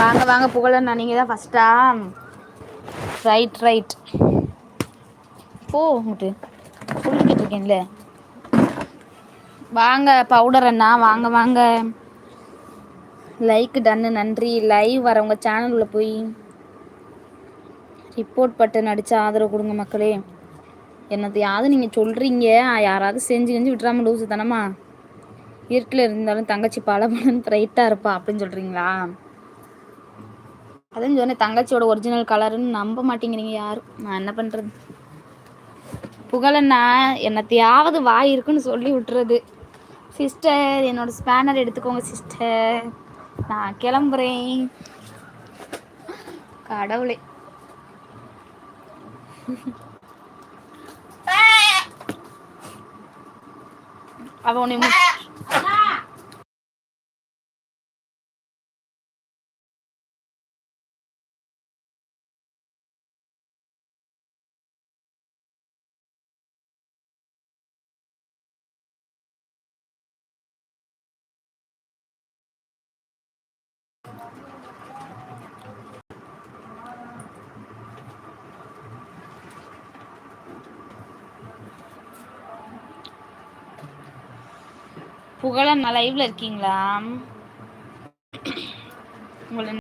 வாங்க வாங்க புகழண்ணா. நீங்கள் தான் ஃபஸ்ட்டா ரைட் ரைட் போ உங்கள்கிட்ட சொல்லிக்கிட்டு இருக்கேன்ல. வாங்க பவுடர் அண்ணா. வாங்க வாங்க. லைக் டன்னு நன்றி. லைவ் வரவங்க சேனலுள்ள போய் ரிப்போர்ட் பட்டு நடித்த ஆதரவு கொடுங்க மக்களே. என்னத்தையாவது நீங்கள் சொல்கிறீங்க யாராவது செஞ்சு செஞ்சு விட்டுறாம லூசு தானம்மா இருட்டில் இருந்தாலும் தங்கச்சி பல பலன் ரைட்டாக இருப்பா அப்படின்னு சொல்கிறீங்களா அதான் சொன்னேன் தங்கச்சியோட ஒரிஜினல் கலருன்னு நம்ப மாட்டேங்கிறீங்க யாரும். நான் என்ன பண்ணுறது புகழண்ணா என்னத்தையாவது வாய் இருக்குன்னு சொல்லி விட்டுறது. சிஸ்டர் என்னோட ஸ்பேனர் எடுத்துக்கோங்க சிஸ்டர் நான் கிளம்புறேன். கடவுளே. அவன் உன்னை புகழன் லைவ்ல இருக்கீங்களா? உங்களை